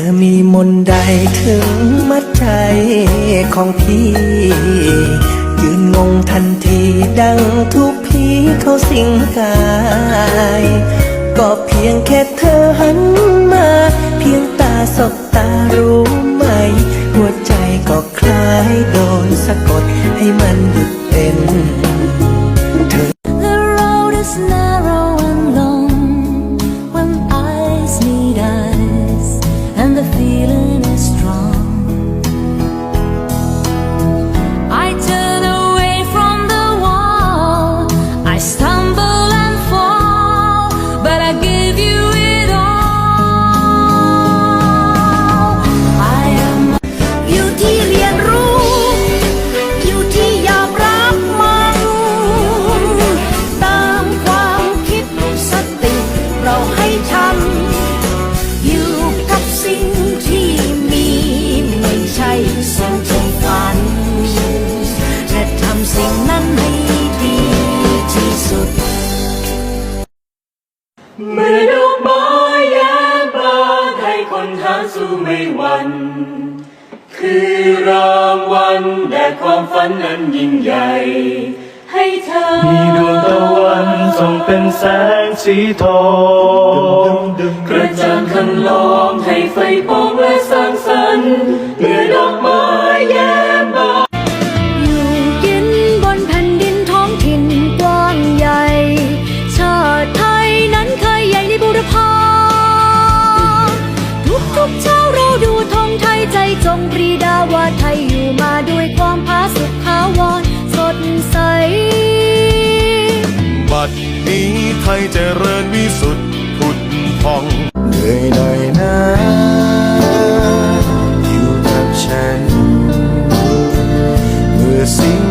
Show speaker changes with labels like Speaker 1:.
Speaker 1: อมีมนใดถึงมัดใจของพี่ ยืนงงทันทีดังทุกผีเขาสิงกาย ก็เพียงแค่เธอหันำ
Speaker 2: สิ่งนั้นให้ดีที่สุด
Speaker 3: เมื่อดอกไม้แย้มบานให้คนหาสู้ไม่หวันคือรางวัลแด่ความฝันนั้นยิ่งใหญ่ ให้เธอ
Speaker 4: มีดวงตะวันส่องเป็นแสงสีทอง
Speaker 3: กระจ่างคันลองให้ไฟปองและสร้าง
Speaker 5: ไทยเจริญวิสุทธิ์ผุดพอง
Speaker 1: เหนื่อยหน่อยนะอยู่กับฉันเมื่อสิ่ง